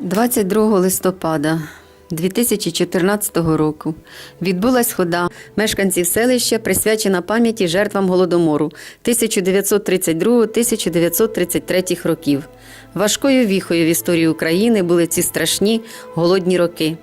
22 листопада 2014 року відбулась хода мешканців селища, присвячена пам'яті жертвам голодомору 1932-1933 років. Важкою віхою в історії України були ці страшні голодні роки.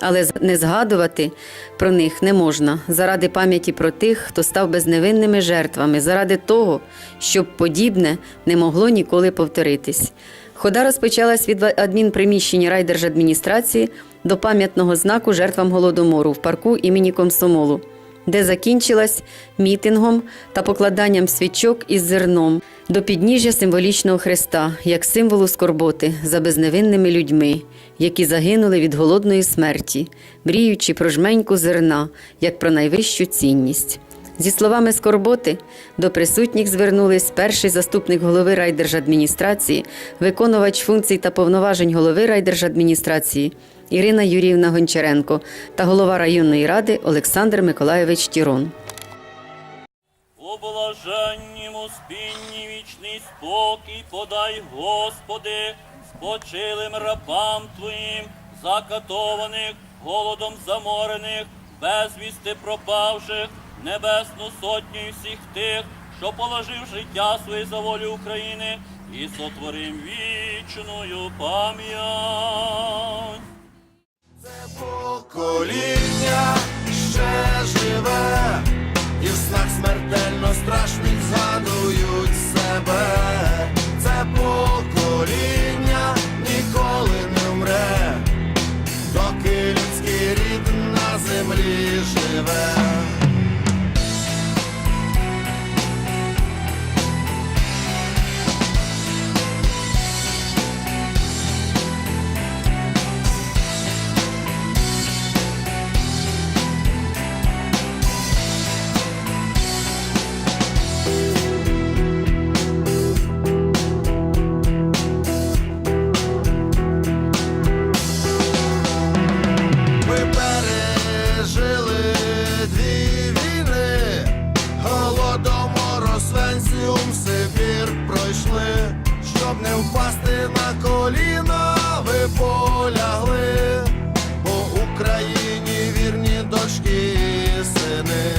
Але не згадувати про них не можна заради пам'яті про тих, хто став безневинними жертвами, заради того, щоб подібне не могло ніколи повторитись. Хода розпочалась від адмінприміщення райдержадміністрації до пам'ятного знаку жертвам голодомору в парку імені Комсомолу, де закінчилась мітингом та покладанням свічок із зерном до підніжжя символічного хреста, як символу скорботи за безневинними людьми, які загинули від голодної смерті, мріючи про жменьку зерна, як про найвищу цінність. Зі словами скорботи до присутніх звернулись перший заступник голови райдержадміністрації, виконувач функцій та повноважень голови райдержадміністрації Ірина Юріївна Гончаренко та голова районної ради Олександр Миколайович Тірон. У блаженнім вічний спокій подай, Господи, спочилим рабам Твоїм, закатованих, голодом заморених, безвісти пропавших, небесну сотню і всіх тих, що положив життя своє за волю України і сотворим вічною пам'ять. Це покоління ще живе, і в снах смертельно страшних згадують себе. Це покоління ніколи не вмре, доки людський рід на землі живе. Щоб не впасти на коліна, ви полягли, бо Україні вірні дочки і сини,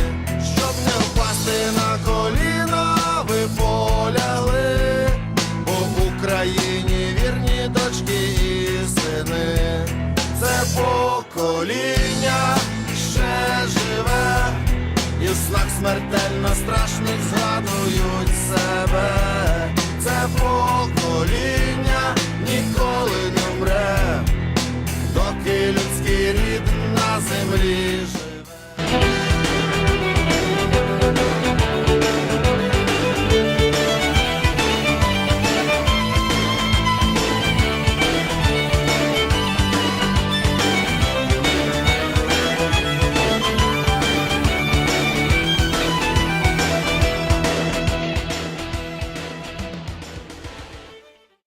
щоб не впасти на коліна, ви полягли, бо Україні вірні дочки і сини. Це покоління ще живе, і в снах смертельно страшних згадують себе.